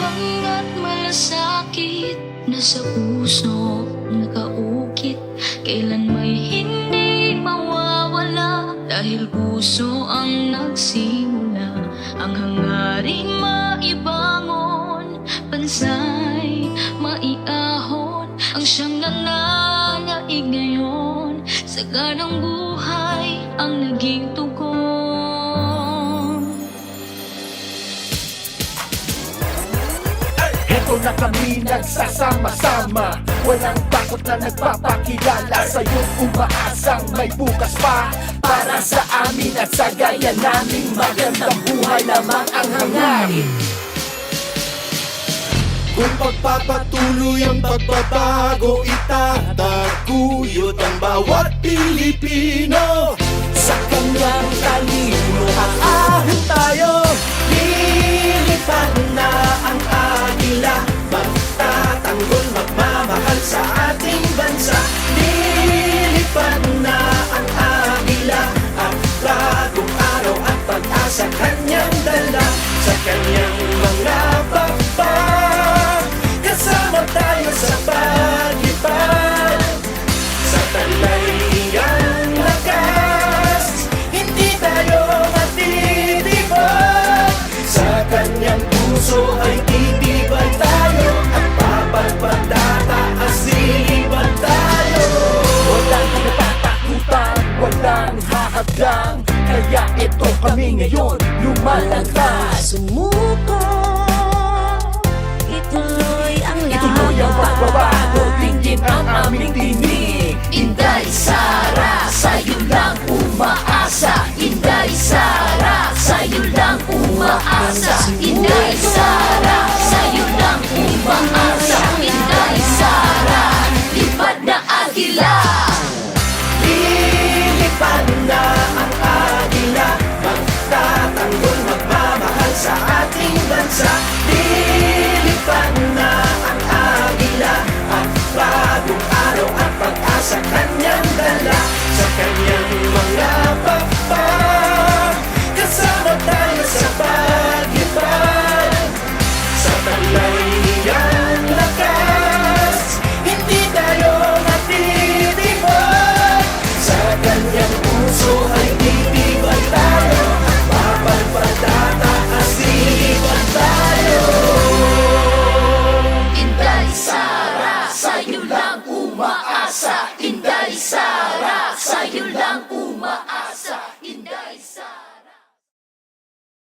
at malasakit Nasa puso nakaukit. Kailan may hindi mawawala Dahil puso ang nagsimula. Ang hangaring maibangon Pansay maiahon. Ang siyang nananaig ngayon Sa ganang buhay ang naging tugon Ito na kami nagsasama-sama. Walang takot na nagpapakilala Sa'yo umaasang may bukas pa. Para sa amin at sa gaya naming Magandang buhay lamang ang hangarin. Kung pagpapatuloy ang pagbabago Itataguyod ang bawat Pilipino. Sa kanyang talino Aahin magmamahal sa ating bansa. Lilipad lang. Kaya ito kami ngayon lumalagtas Sumuko Ituloy ang laban Ituloy ang pagbabago Tingin ang aming tinig. Inday Sara Sa'yo lang umaasa. Inday Sara Sa'yo lang umaasa. Inday Sara.